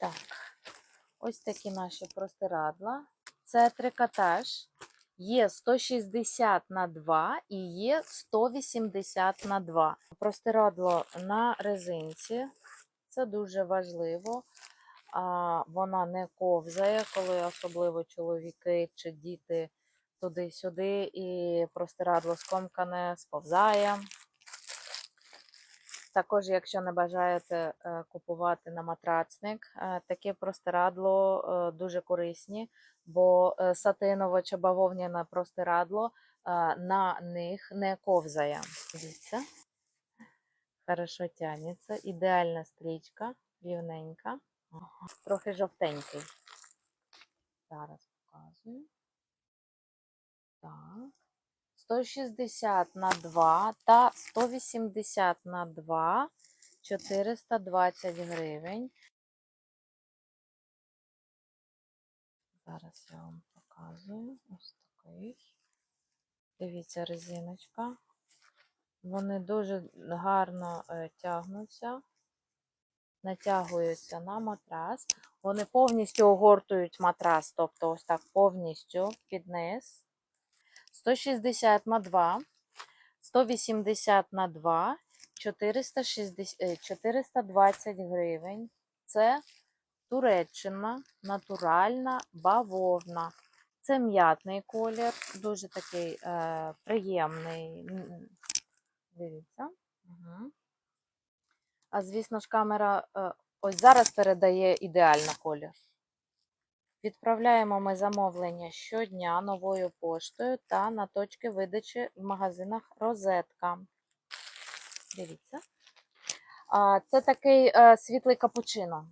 Так, ось такі наші простирадла. Це трикотаж. Є 160 на 2 і є 180 на 2. Простирадло на резинці. Це дуже важливо. А, вона не ковзає, коли особливо чоловіки чи діти туди-сюди, і простирадло скомкане, сповзає. Також, якщо не бажаєте е, купувати на матрацник, е, таке простирадло е, дуже корисні, бо е, сатиново чи бавовняне простирадло на них не ковзає. Дивіться. Хорошо тягнеться. Ідеальна стрічка, рівненька. Трохи жовтенький. Зараз показую. Так. 160 на 2 та 180 на 2 420 гривень. Зараз я вам показую. Ось такий. Дивіться, резиночка. Вони дуже гарно е, тягнуться, натягуються на матрас. Вони повністю огортують матрас, тобто ось так повністю під низ. 160 на 2, 180 на 2, 460, е, 420 гривень. Це Туреччина, натуральна бавовна. Це м'ятний колір, дуже такий е, приємний. Дивіться. Угу. А звісно ж, камера е, ось зараз передає ідеально колір. Відправляємо ми замовлення щодня новою поштою та на точки видачі в магазинах Розетка. Дивіться. Це такий е, світлий капучино.